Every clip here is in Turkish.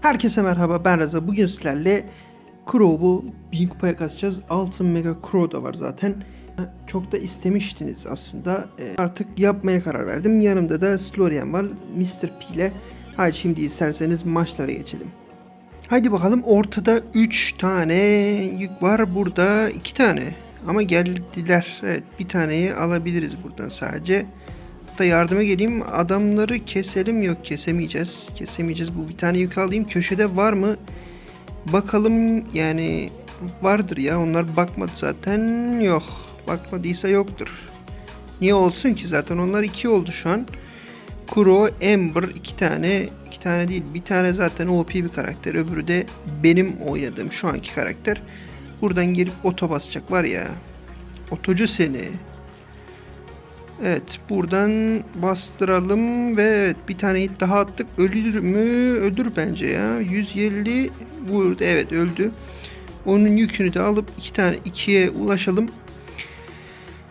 Herkese merhaba ben Reza. Bugün sizlerle Crow'u 1000 kupaya kasacağız. Altın Mega Crow da var zaten. Çok da istemiştiniz aslında. Ee, Artık yapmaya karar verdim. Yanımda da Slorian var. Mr. P ile. Hadi şimdi isterseniz maçlara geçelim. Haydi bakalım ortada 3 tane yük var. Burada 2 tane. Ama geldiler. Evet bir taneyi alabiliriz buradan sadece. Hatta yardıma geleyim. Adamları keselim. Yok kesemeyeceğiz. Kesemeyeceğiz. Bu bir tane yük alayım. Köşede var mı? Bakalım yani vardır ya. Onlar bakmadı zaten. Yok. Bakmadıysa yoktur. Niye olsun ki zaten onlar iki oldu şu an. Kuro, Ember iki tane. iki tane değil. Bir tane zaten OP bir karakter. Öbürü de benim oynadığım şu anki karakter. Buradan gelip oto basacak var ya. Otocu seni. Evet buradan bastıralım ve evet, bir tane hit daha attık. Ölür mü? Ölür bence ya. 150 vurdu. Evet öldü. Onun yükünü de alıp iki tane ikiye ulaşalım.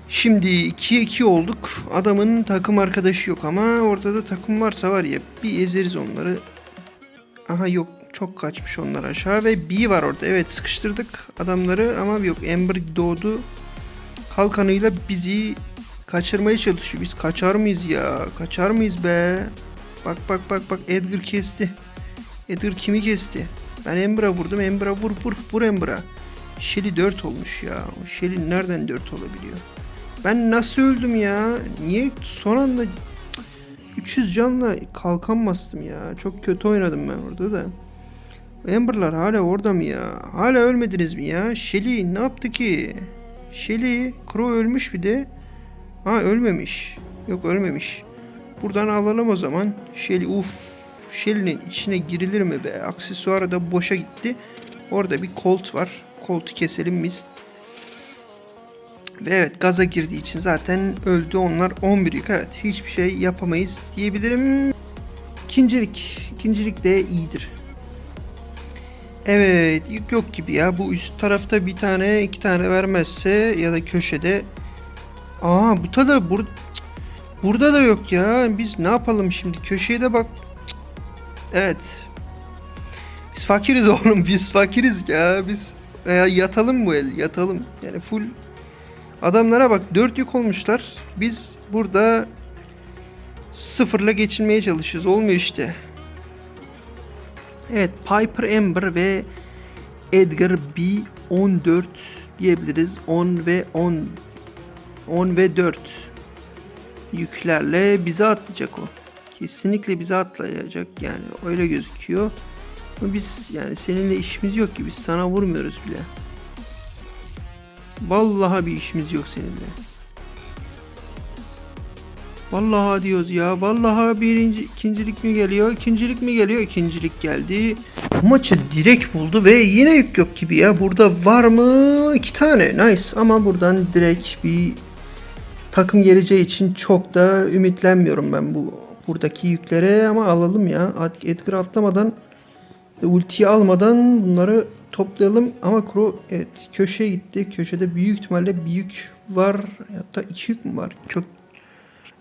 Şimdi 2'ye 2 olduk. Adamın takım arkadaşı yok ama orada da takım varsa var ya bir ezeriz onları. Aha yok çok kaçmış onlar aşağı ve B var orada. Evet sıkıştırdık adamları ama yok Ember doğdu. Kalkanıyla bizi kaçırmaya çalışıyor. Biz kaçar mıyız ya? Kaçar mıyız be? Bak bak bak bak Edgar kesti. Edgar kimi kesti? Ben Ember'a vurdum. Ember'a vur vur vur Ember'a. Shelly 4 olmuş ya. Shelly nereden 4 olabiliyor? Ben nasıl öldüm ya? Niye son anda 300 canla kalkan bastım ya. Çok kötü oynadım ben orada da. Ember'lar hala orada mı ya? Hala ölmediniz mi ya? Shelly ne yaptı ki? Shelly, Crow ölmüş bir de. Ha ölmemiş. Yok ölmemiş. Buradan alalım o zaman. Shelly uf. Shelly'nin içine girilir mi be? Aksesuarı da boşa gitti. Orada bir Colt var. Colt'u keselim biz. Ve evet gaza girdiği için zaten öldü onlar 11 yük. Evet hiçbir şey yapamayız diyebilirim. İkincilik. İkincilik de iyidir. Evet yük yok gibi ya. Bu üst tarafta bir tane iki tane vermezse ya da köşede. Aa bu da bur burada da yok ya. Biz ne yapalım şimdi? Köşeye de bak. Evet. Biz fakiriz oğlum. Biz fakiriz ya. Biz e, yatalım bu el. Yatalım. Yani full Adamlara bak 4 yük olmuşlar. Biz burada sıfırla geçinmeye çalışıyoruz. Olmuyor işte. Evet Piper Ember ve Edgar B 14 diyebiliriz. 10 ve 10 10 ve 4 yüklerle bize atlayacak o. Kesinlikle bize atlayacak yani öyle gözüküyor. Ama biz yani seninle işimiz yok ki biz sana vurmuyoruz bile. Vallahi bir işimiz yok seninle. Vallahi diyoruz ya. Vallahi birinci, ikincilik mi geliyor? İkincilik mi geliyor? İkincilik geldi. Maçı direkt buldu ve yine yük yok gibi ya. Burada var mı? İki tane. Nice. Ama buradan direkt bir takım geleceği için çok da ümitlenmiyorum ben bu buradaki yüklere ama alalım ya. Edgar atlamadan ultiyi almadan bunları toplayalım ama Kuro evet köşeye gitti. Köşede büyük ihtimalle bir yük var. Hatta iki yük mü var? Çok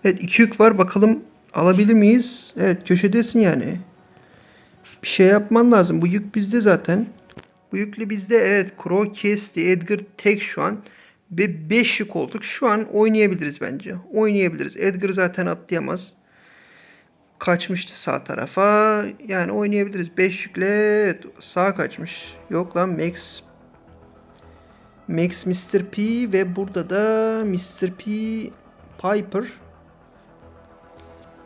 Evet iki yük var. Bakalım alabilir miyiz? Evet köşedesin yani. Bir şey yapman lazım. Bu yük bizde zaten. Bu yüklü bizde evet Kuro kesti. Edgar tek şu an. Ve 5 yük olduk. Şu an oynayabiliriz bence. Oynayabiliriz. Edgar zaten atlayamaz kaçmıştı sağ tarafa. Yani oynayabiliriz. 5 yükle sağa kaçmış. Yok lan Max Max Mr. P ve burada da Mr. P Piper.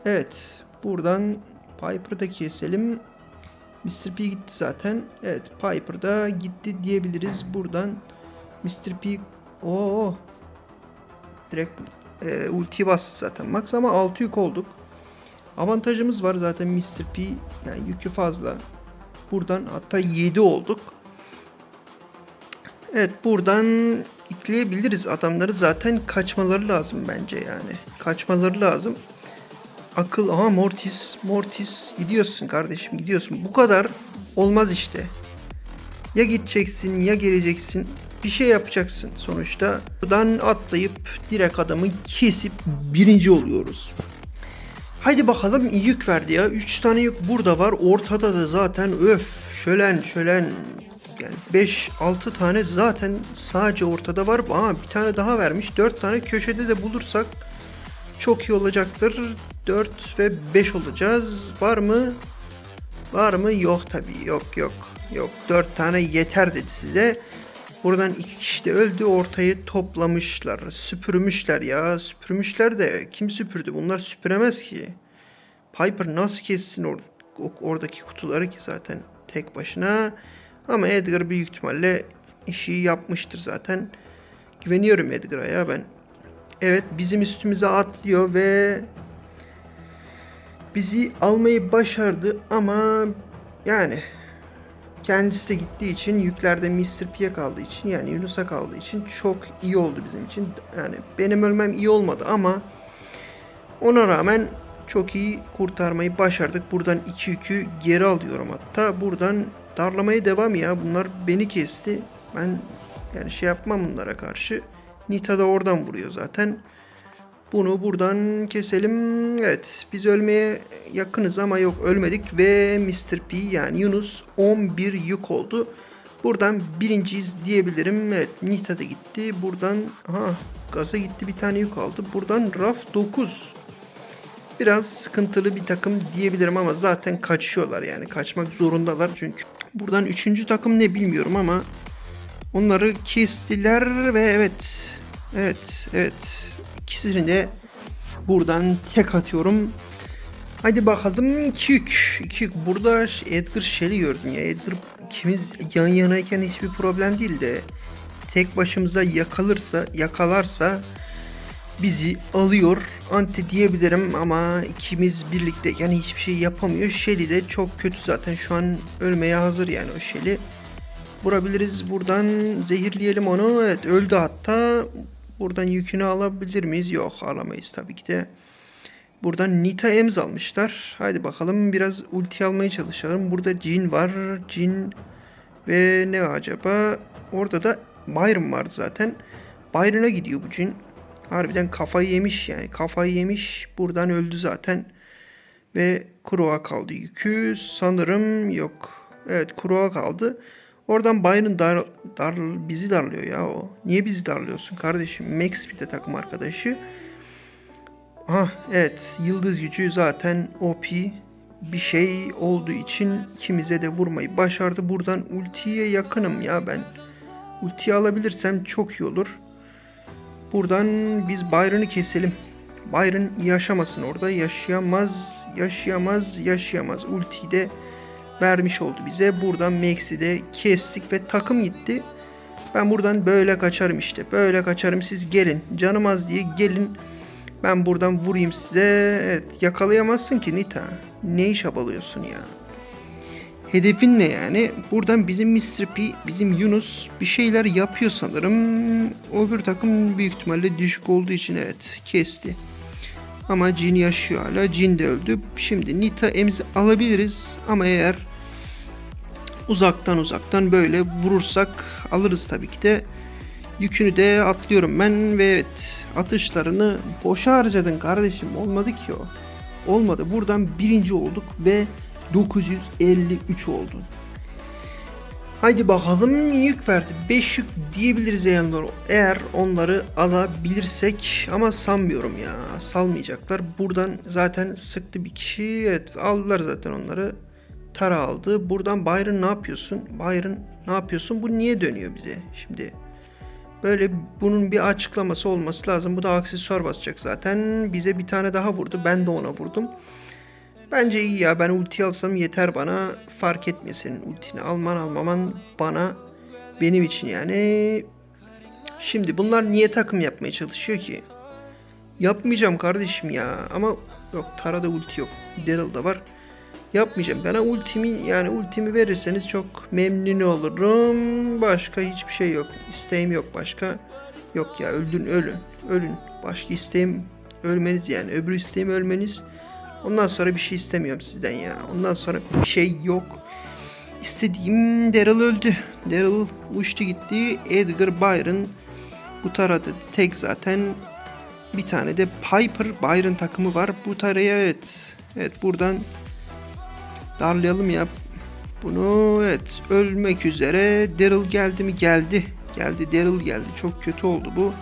Evet. Buradan Piper'ı da keselim. Mr. P gitti zaten. Evet Piper da gitti diyebiliriz. Buradan Mr. P o direkt e, ulti bastı zaten Max ama 6 yük olduk. Avantajımız var zaten Mr. P yani yükü fazla. Buradan hatta 7 olduk. Evet buradan ikleyebiliriz adamları zaten kaçmaları lazım bence yani. Kaçmaları lazım. Akıl aha Mortis Mortis gidiyorsun kardeşim gidiyorsun. Bu kadar olmaz işte. Ya gideceksin ya geleceksin. Bir şey yapacaksın sonuçta. Buradan atlayıp direkt adamı kesip birinci oluyoruz. Haydi bakalım yük verdi ya. 3 tane yük burada var. Ortada da zaten öf şölen şölen. Yani 5-6 tane zaten sadece ortada var. Aa bir tane daha vermiş. 4 tane köşede de bulursak çok iyi olacaktır. 4 ve 5 olacağız. Var mı? Var mı? Yok tabii. Yok yok. Yok. 4 tane yeter dedi size. Buradan iki kişi de öldü. Ortayı toplamışlar. Süpürmüşler ya. Süpürmüşler de kim süpürdü? Bunlar süpüremez ki. Piper nasıl kessin or oradaki kutuları ki zaten tek başına. Ama Edgar büyük ihtimalle işi yapmıştır zaten. Güveniyorum Edgar'a ya ben. Evet bizim üstümüze atlıyor ve bizi almayı başardı ama yani kendisi de gittiği için yüklerde Mr. P'ye kaldığı için yani Yunus'a kaldığı için çok iyi oldu bizim için. Yani benim ölmem iyi olmadı ama ona rağmen çok iyi kurtarmayı başardık. Buradan iki yükü geri alıyorum hatta. Buradan darlamaya devam ya. Bunlar beni kesti. Ben yani şey yapmam bunlara karşı. Nita da oradan vuruyor zaten. Bunu buradan keselim. Evet biz ölmeye yakınız ama yok ölmedik ve Mr. P yani Yunus 11 yük oldu. Buradan birinciyiz diyebilirim. Evet Nita da gitti. Buradan aha gaza gitti bir tane yük aldı. Buradan Raf 9. Biraz sıkıntılı bir takım diyebilirim ama zaten kaçıyorlar yani kaçmak zorundalar çünkü. Buradan üçüncü takım ne bilmiyorum ama onları kestiler ve evet evet evet ikisini buradan tek atıyorum. Hadi bakalım Kük. Kük burada Edgar Shelley gördüm ya. Edgar ikimiz yan yanayken hiçbir problem değil de tek başımıza yakalırsa yakalarsa bizi alıyor. Anti diyebilirim ama ikimiz birlikte yani hiçbir şey yapamıyor. Shelly de çok kötü zaten şu an ölmeye hazır yani o Shelly. Vurabiliriz buradan zehirleyelim onu. Evet öldü hatta. Buradan yükünü alabilir miyiz? Yok alamayız tabii ki de. Buradan Nita Ems almışlar. Haydi bakalım biraz ulti almaya çalışalım. Burada Jin var. Jin ve ne acaba? Orada da Byron vardı zaten. Byron'a gidiyor bu Jin. Harbiden kafayı yemiş yani. Kafayı yemiş. Buradan öldü zaten. Ve Kuro'a kaldı yükü. Sanırım yok. Evet Kuro'a kaldı. Oradan Byron dar, dar, bizi darlıyor ya o. Niye bizi darlıyorsun kardeşim? Max bir de takım arkadaşı. Ah evet yıldız gücü zaten OP bir şey olduğu için ikimize de vurmayı başardı. Buradan ultiye yakınım ya ben. Ultiyi alabilirsem çok iyi olur. Buradan biz Byron'ı keselim. Byron yaşamasın orada. Yaşayamaz, yaşayamaz, yaşayamaz. Ultiyi de vermiş oldu bize. Buradan Max'i de kestik ve takım gitti. Ben buradan böyle kaçarım işte. Böyle kaçarım siz gelin. Canım az diye gelin. Ben buradan vurayım size. Evet yakalayamazsın ki Nita. Ne iş abalıyorsun ya? Hedefin ne yani? Buradan bizim Mr. P, bizim Yunus bir şeyler yapıyor sanırım. Öbür takım büyük ihtimalle düşük olduğu için evet kesti. Ama Jin yaşıyor hala. Jin de öldü. Şimdi Nita emzi alabiliriz. Ama eğer uzaktan uzaktan böyle vurursak alırız tabii ki de. Yükünü de atlıyorum ben ve evet atışlarını boşa harcadın kardeşim. Olmadı ki o. Olmadı. Buradan birinci olduk ve 953 oldu. Haydi bakalım yük verdi. 5 yük diyebiliriz eğer, eğer onları alabilirsek ama sanmıyorum ya. Salmayacaklar. Buradan zaten sıktı bir kişi. Evet aldılar zaten onları. Tara aldı. Buradan Byron ne yapıyorsun? Byron ne yapıyorsun? Bu niye dönüyor bize? Şimdi böyle bunun bir açıklaması olması lazım. Bu da aksesuar basacak zaten. Bize bir tane daha vurdu. Ben de ona vurdum. Bence iyi ya ben ulti alsam yeter bana fark etmiyor senin ultini alman almaman bana benim için yani. Şimdi bunlar niye takım yapmaya çalışıyor ki? Yapmayacağım kardeşim ya ama yok Tara'da ulti yok. Daryl'da var. Yapmayacağım. Bana ultimi yani ultimi verirseniz çok memnun olurum. Başka hiçbir şey yok. İsteğim yok başka. Yok ya öldün ölün. Ölün. Başka isteğim ölmeniz yani. Öbür isteğim ölmeniz. Ondan sonra bir şey istemiyorum sizden ya. Ondan sonra bir şey yok. İstediğim Daryl öldü. Daryl uçtu gitti. Edgar Byron bu taradı tek zaten. bir tane de Piper Byron takımı var. Bu taraya evet. Evet buradan darlayalım ya. Bunu evet ölmek üzere. Daryl geldi mi? Geldi. Geldi Daryl geldi. Çok kötü oldu bu.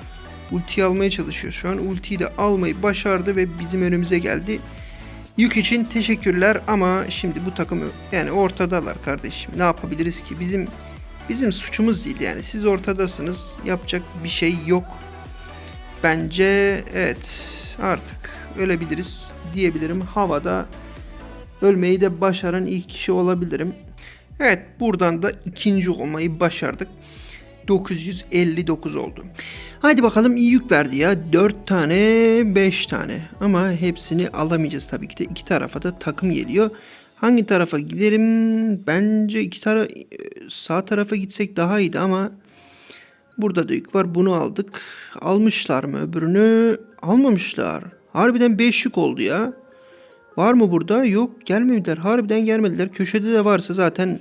Ulti almaya çalışıyor şu an. Ultiyi de almayı başardı ve bizim önümüze geldi. Yük için teşekkürler ama şimdi bu takım yani ortadalar kardeşim. Ne yapabiliriz ki? Bizim bizim suçumuz değil yani. Siz ortadasınız. Yapacak bir şey yok. Bence evet artık ölebiliriz diyebilirim. Havada ölmeyi de başaran ilk kişi olabilirim. Evet buradan da ikinci olmayı başardık. 959 oldu. Haydi bakalım iyi yük verdi ya. 4 tane 5 tane. Ama hepsini alamayacağız tabii ki de. iki tarafa da takım geliyor. Hangi tarafa giderim? Bence iki tara sağ tarafa gitsek daha iyiydi ama burada da yük var. Bunu aldık. Almışlar mı öbürünü? Almamışlar. Harbiden 5 yük oldu ya. Var mı burada? Yok gelmediler. Harbiden gelmediler. Köşede de varsa zaten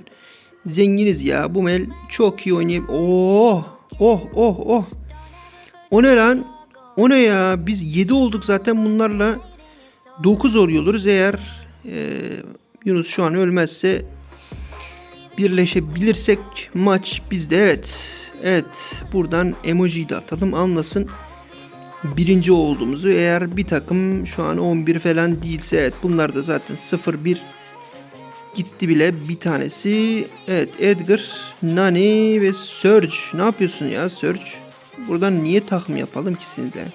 zenginiz ya. Bu mel çok iyi oynayıp. Oh! Oh oh oh. O ne lan? O ne ya? Biz 7 olduk zaten bunlarla. 9 oluyoruz eğer e, Yunus şu an ölmezse birleşebilirsek maç bizde evet. Evet buradan emojiyi de atalım anlasın birinci olduğumuzu eğer bir takım şu an 11 falan değilse evet bunlar da zaten 0-1 gitti bile bir tanesi. Evet Edgar, Nani ve Surge ne yapıyorsun ya Surge buradan niye takım yapalım ki sizle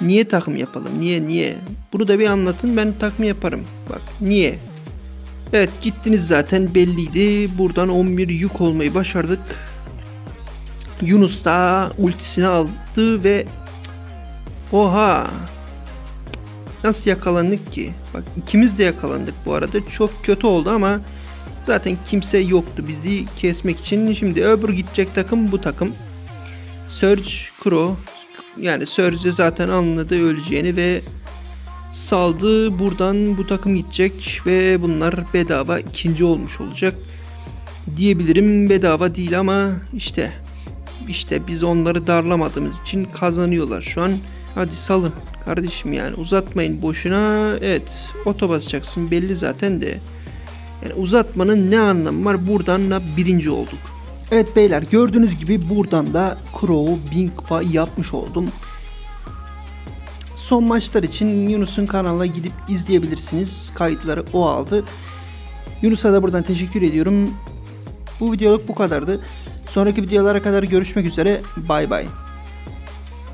niye takım yapalım? Niye niye? Bunu da bir anlatın ben takım yaparım. Bak niye? Evet gittiniz zaten belliydi. Buradan 11 yük olmayı başardık. Yunus da ultisini aldı ve Oha. Nasıl yakalandık ki? Bak ikimiz de yakalandık bu arada. Çok kötü oldu ama zaten kimse yoktu bizi kesmek için. Şimdi öbür gidecek takım bu takım. Surge Crow. Yani Surge zaten anladı öleceğini ve saldı. Buradan bu takım gidecek ve bunlar bedava ikinci olmuş olacak. Diyebilirim bedava değil ama işte işte biz onları darlamadığımız için kazanıyorlar şu an. Hadi salın kardeşim yani uzatmayın boşuna. Evet oto basacaksın belli zaten de. Yani uzatmanın ne anlamı var? Buradan da birinci olduk. Evet beyler gördüğünüz gibi buradan da Crow Bing Kupa yapmış oldum. Son maçlar için Yunus'un kanalına gidip izleyebilirsiniz. Kayıtları o aldı. Yunus'a da buradan teşekkür ediyorum. Bu videoluk bu kadardı. Sonraki videolara kadar görüşmek üzere. Bay bay.